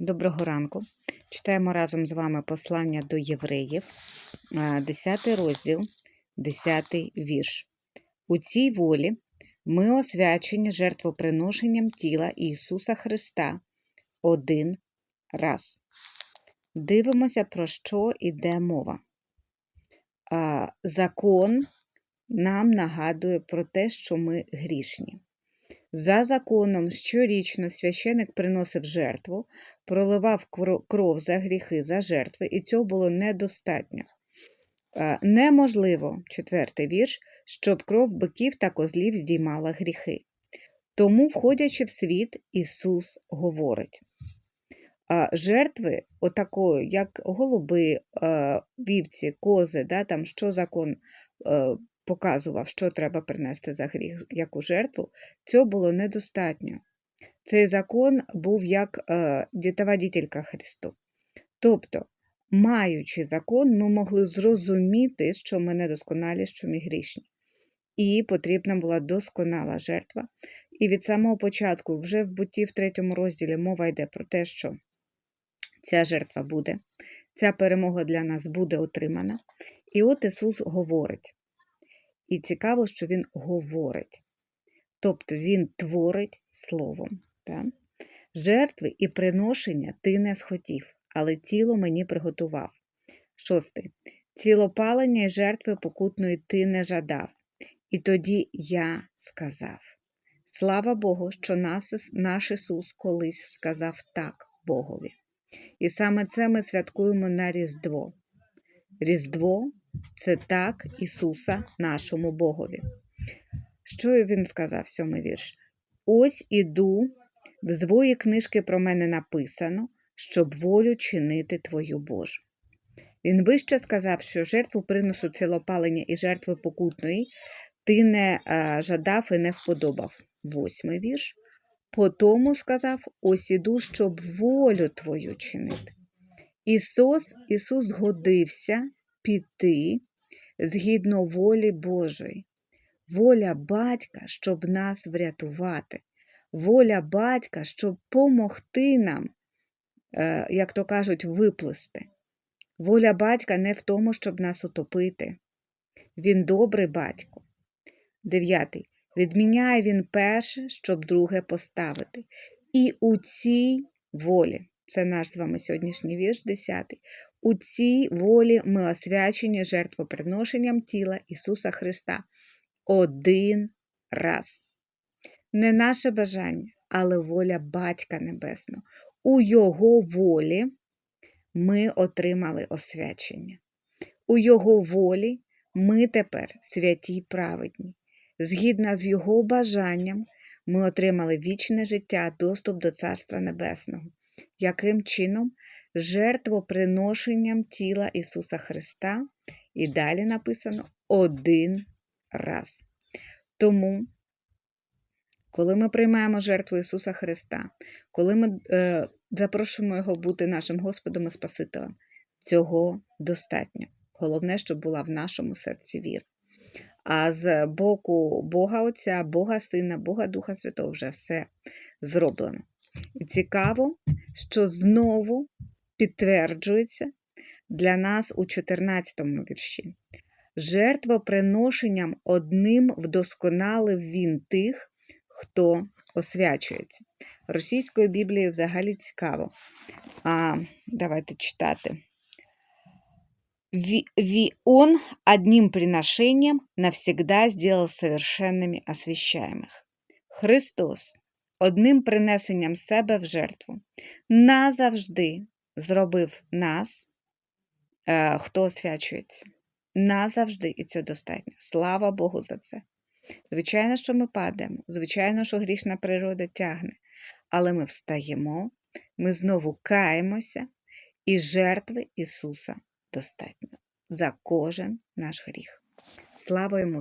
Доброго ранку. Читаємо разом з вами послання до євреїв, 10 розділ, 10 вірш. У цій волі ми освячені жертвоприношенням тіла Ісуса Христа один раз. Дивимося, про що йде мова. Закон нам нагадує про те, що ми грішні. За законом щорічно священик приносив жертву, проливав кров за гріхи, за жертви, і цього було недостатньо. Неможливо, четвертий вірш, щоб кров биків та козлів здіймала гріхи. Тому, входячи в світ, Ісус говорить. Жертви, отакої, як голуби, вівці, кози, да, там, що закон показував, що треба принести за гріх, яку жертву, цього було недостатньо. Цей закон був як е, дітоводітелька Христу. Тобто, маючи закон, ми могли зрозуміти, що ми недосконалі, що ми грішні. І потрібна була досконала жертва. І від самого початку, вже в буті в третьому розділі, мова йде про те, що ця жертва буде, ця перемога для нас буде отримана. І от Ісус говорить. І цікаво, що Він говорить. Тобто Він творить словом. Так? Жертви і приношення ти не схотів, але тіло мені приготував. Шостий. Цілопалення і жертви покутної ти не жадав. І тоді я сказав. Слава Богу, що нас, наш Ісус колись сказав так Богові. І саме це ми святкуємо на Різдво. Різдво це так Ісуса нашому Богові. Що він сказав, сьомий вірш? Ось іду, в звої книжки про мене написано, щоб волю чинити Твою Божу. Він вище сказав, що жертву приносу цілопалення і жертви покутної ти не жадав і не вподобав. Восьмий вірш. По тому сказав: ось іду, щоб волю твою чинити. Ісус, Ісус згодився піти згідно волі Божої. Воля батька, щоб нас врятувати. Воля батька, щоб помогти нам, е, як то кажуть, виплисти. Воля батька не в тому, щоб нас утопити. Він добрий батько. Дев'ятий. Відміняє він перше, щоб друге поставити. І у цій волі, це наш з вами сьогоднішній вірш, 10. У цій волі ми освячені жертвоприношенням тіла Ісуса Христа один раз. Не наше бажання, але воля Батька Небесного. У Його волі ми отримали освячення. У Його волі ми тепер святі й праведні. Згідно з Його бажанням, ми отримали вічне життя, доступ до Царства Небесного. Яким чином? Жертвоприношенням тіла Ісуса Христа. І далі написано один раз. Тому, коли ми приймаємо жертву Ісуса Христа, коли ми е, запрошуємо Його бути нашим Господом і Спасителем, цього достатньо. Головне, щоб була в нашому серці віра. А з боку Бога Отця, Бога Сина, Бога Духа Святого вже все зроблено. І цікаво, що знову підтверджується для нас у 14 вірші. Жертвоприношенням одним вдосконалив він тих, хто освячується. Російською Біблією взагалі цікаво. А, Давайте читати. Ви, он одним приношением навсегда сделал совершенными освящаемых. Христос одним принесенням себе в жертву назавжди зробив нас, е, хто освячується. Назавжди, і цього достатньо. Слава Богу за це. Звичайно, що ми падаємо, звичайно, що грішна природа тягне, але ми встаємо, ми знову каємося, і жертви Ісуса достатньо за кожен наш гріх. Слава йому